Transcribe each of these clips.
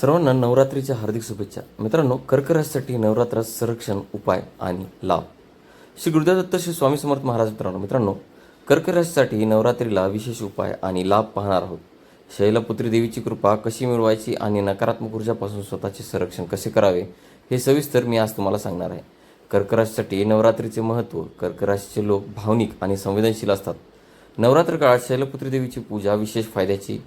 सर्वांना नवरात्रीच्या हार्दिक शुभेच्छा. मित्रांनो कर्करासाठी नवरात्रात संरक्षण उपाय आणि लाभ. श्री गुरुदेव दत्त श्री स्वामी समर्थ महाराज मित्रांनो मित्रांनो कर्करासाठी नवरात्रीला विशेष उपाय आणि लाभ पाहणार आहोत. शैलपुत्री देवीची कृपा कशी मिळवायची आणि नकारात्मक ऊर्जापासून स्वतःचे संरक्षण कसे करावे हे सविस्तर मी आज तुम्हाला सांगणार आहे. कर्कराशीसाठी नवरात्रीचे महत्त्व कर्कराशीचे लोक भावनिक आणि संवेदनशील असतात. नवरात्र काळात शैलपुत्री देवीची पूजा विशेष फायद्याची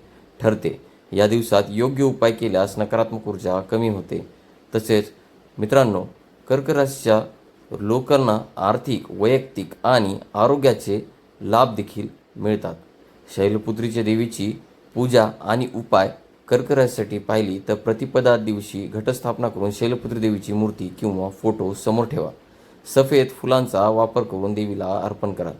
ठरते. या दिवसात योग्य उपाय केल्यास नकारात्मक ऊर्जा कमी होते. तसेच मित्रांनो कर्क राशीच्या लोकांना आर्थिक वैयक्तिक आणि आरोग्याचे लाभ देखील मिळतात. शैलपुत्रीच्या देवीची पूजा आणि उपाय कर्क राशीसाठी पाहिली तर प्रतिपदा दिवशी घटस्थापना करून शैलपुत्री देवीची मूर्ती किंवा फोटो समोर ठेवा. सफेद फुलांचा वापर करून देवीला अर्पण करा.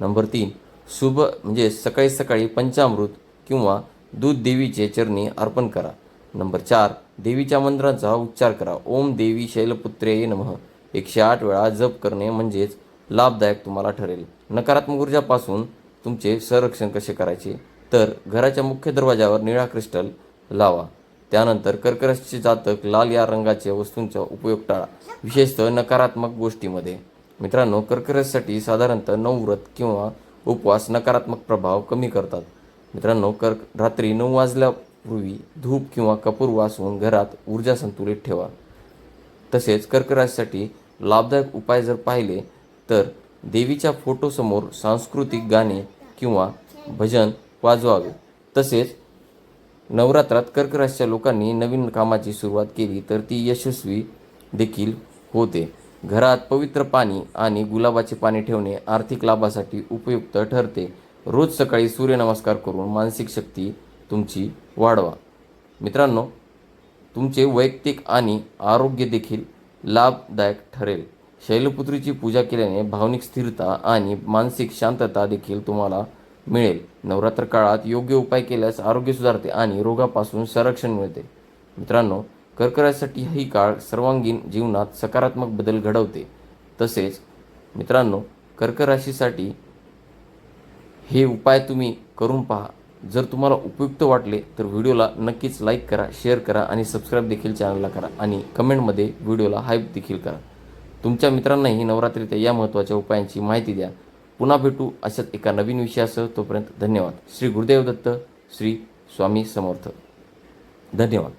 नंबर तीन शुभ म्हणजे सकाळी सकाळी पंचामृत किंवा दूध देवीचे चरणी अर्पण करा. नंबर चार देवीच्या मंत्रांचा उच्चार करा. ओम देवी शैलपुत्रे नमः. एकशे आठ वेळा जप करणे म्हणजेच लाभदायक तुम्हाला ठरेल. नकारात्मक ऊर्जापासून तुमचे संरक्षण कसे करायचे? तर घराच्या मुख्य दरवाजावर निळा क्रिस्टल लावा. त्यानंतर कर्करसचे जातक लाल या रंगाच्या वस्तूंचा उपयोग टाळा. विशेषतः नकारात्मक गोष्टीमध्ये. मित्रांनो कर्करससाठी साधारणतः नऊ व्रत किंवा उपवास नकारात्मक प्रभाव कमी करतात. मित्रांनो कर्क रात्री नऊ वाजल्यापूर्वी धूप किंवा कपूर वाचवून घरात ऊर्जा संतुलित ठेवा. तसेच कर्कराशीसाठी लाभदायक उपाय जर पाहिले तर देवीच्या फोटोसमोर सांस्कृतिक गाणे किंवा भजन वाजवावे. तसेच नवरात्रात कर्कराशीच्या लोकांनी नवीन कामाची सुरुवात केली तर ती यशस्वी देखील होते. घरात पवित्र पाणी आणि गुलाबाचे पाणी ठेवणे आर्थिक लाभासाठी उपयुक्त ठरते. रोज सकाळी सूर्यनमस्कार करून मानसिक शक्ती तुमची वाढवा. मित्रांनो तुमचे वैयक्तिक आणि आरोग्य देखील लाभदायक ठरेल. शैलपुत्रीची पूजा केल्याने भावनिक स्थिरता आणि मानसिक शांतता देखील तुम्हाला मिळेल. नवरात्र काळात योग्य उपाय केल्यास आरोग्य सुधारते आणि रोगापासून संरक्षण मिळते. मित्रांनो कर्करासाठी ही काळ सर्वांगीण जीवनात सकारात्मक बदल घडवते. तसेच मित्रांनो कर्कराशीसाठी हे उपाय तुम्ही करून पहा. जर तुम्हाला उपयुक्त वाटले तर व्हिडिओला नक्कीच लाईक करा शेअर करा आणि सबस्क्राईब देखील चॅनलला करा आणि कमेंटमध्ये व्हिडिओला हाईप देखील करा. तुमच्या मित्रांनाही नवरात्रीच्या या महत्त्वाच्या उपायांची माहिती द्या. पुन्हा भेटू अशाच एका नवीन विषयासह. तोपर्यंत धन्यवाद. श्री गुरुदेव दत्त श्री स्वामी समर्थ. धन्यवाद.